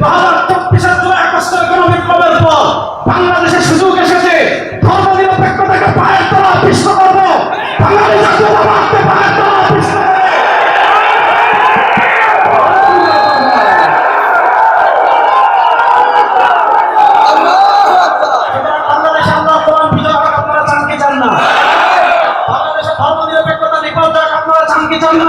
দু হাজার চব্বিশের জুলাই আগস্টের কোন বিপ্লবের পর বাংলাদেশে সুযোগ এসেছে। ধর্ম নিরপেক্ষতাকে পায়ের তলা পিষ্ট করব। বাঙালি জাতীয়তাবাদকে পায়ের তলা হোক আপনারা চান কি চান না?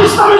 কোরআনকে